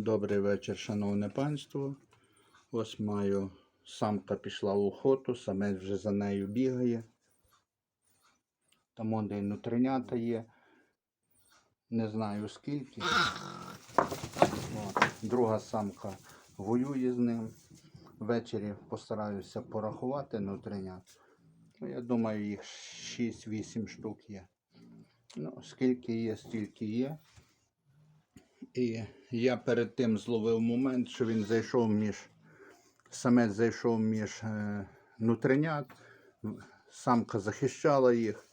Добрий вечір, шановне панство. Ось маю самка пішла в охоту, самець вже за нею бігає. Там он де нутринята є. Не знаю скільки. От. Друга самка воює з ним. Ввечері постараюся порахувати нутринят. Ну, я думаю, їх 6-8 штук є. Ну, скільки є, стільки є. І я перед тим зловив момент, що він зайшов між. Самець зайшов між е, нутринят, самка захищала їх,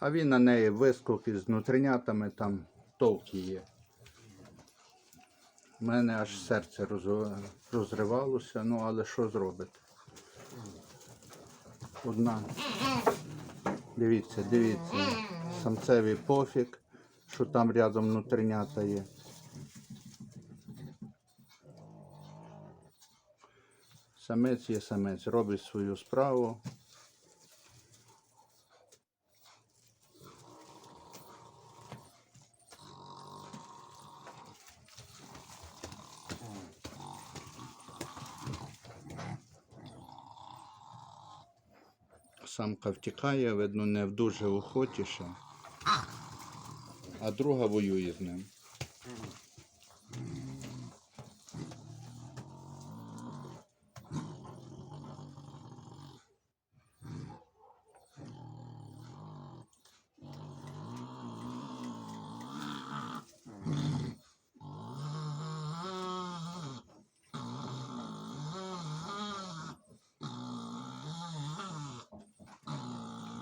а він на неї вискок із нутринятами, там товки є. У мене аж серце роз- розривалося, ну але що зробити? Одна. Дивіться, дивіться. Самцеві пофіг, що там рядом нутринята є. Самець є самець, робить свою справу. Самка втікає, видно, не в дуже охоті ще, а друга воює з ним.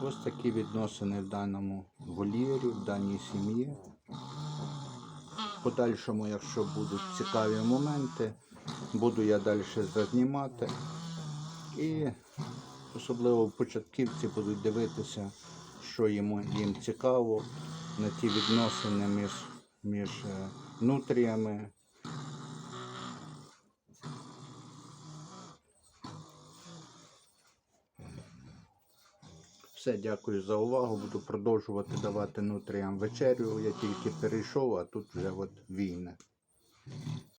Ось такі відносини в даному вольєрі, в даній сім'ї. Подальшому, якщо будуть цікаві моменти, буду я далі зазнімати. І особливо початківці будуть дивитися, що їм, їм цікаво на ті відносини між, між е, нутріями. Все, дякую за увагу. Буду продовжувати давати нутріям вечерю. Я тільки перейшов, а тут вже от війна.